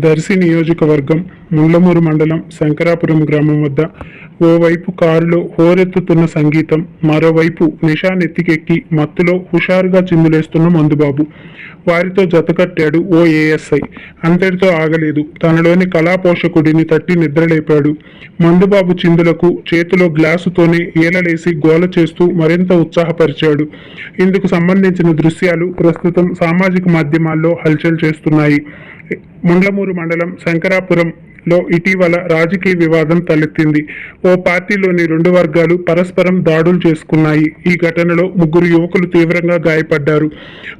దర్శి నియోజకవర్గం ముండ్లమూరు మండలం శంకరాపురం గ్రామం వద్ద ఓవైపు కారులో హోరెత్తుతున్న సంగీతం మరోవైపు నిషా నెత్తికెక్కి మత్తులో హుషారుగా చిందులేస్తున్న మందుబాబు. వారితో జతకట్టాడు ఓ ఏఎస్ఐ అంతటితో ఆగలేదు. తనలోని కళా పోషకుడిని తట్టి నిద్రలేపాడు. మందుబాబు చిందులకు చేతిలో గ్లాసుతోనే ఏలలేసి గోల చేస్తూ మరింత ఉత్సాహపరిచాడు. ఇందుకు సంబంధించిన దృశ్యాలు ప్రస్తుతం సామాజిక మాధ్యమాల్లో హల్చల్ చేస్తున్నాయి. ముండ్లమూరు మండలం శంకరాపురం లో ఇటీవల రాజకీయ వివాదం తలెత్తింది. ఓ పార్టీలోని రెండు వర్గాలు పరస్పరం దాడులు చేసుకున్నాయి. ఈ ఘటనలో ముగ్గురు యువకులు తీవ్రంగా గాయపడ్డారు.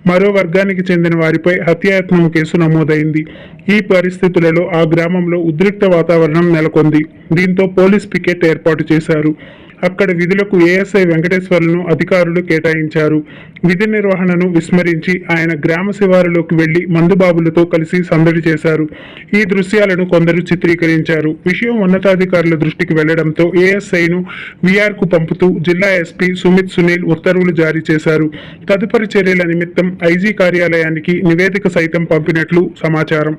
మరో వర్గానికి చెందిన వారిపై హత్యాయత్నం కేసు నమోదైంది. ఈ పరిస్థితులలో ఆ గ్రామంలో ఉద్రిక్త వాతావరణం నెలకొంది. దీంతో పోలీస్ పికెట్ ఏర్పాటు చేశారు. అక్కడ విధులకు ఏఎస్ఐ వెంకటేశ్వర్లను అధికారులు కేటాయించారు. విధి నిర్వహణను విస్మరించి ఆయన గ్రామ శివారులోకి వెళ్ళి మందుబాబులతో కలిసి సందడి చేశారు. ఈ దృశ్యాలను కొందరు చిత్రీకరించారు. విషయం ఉన్నతాధికారుల దృష్టికి వెళ్ళడంతో ఏఎస్ఐను కు పంపుతూ జిల్లా ఎస్పీ సుమిత్ సునీల్ ఉత్తర్వులు జారీ చేశారు. తదుపరి చర్యల నిమిత్తం ఐజీ కార్యాలయానికి నివేదిక సైతం పంపినట్లు సమాచారం.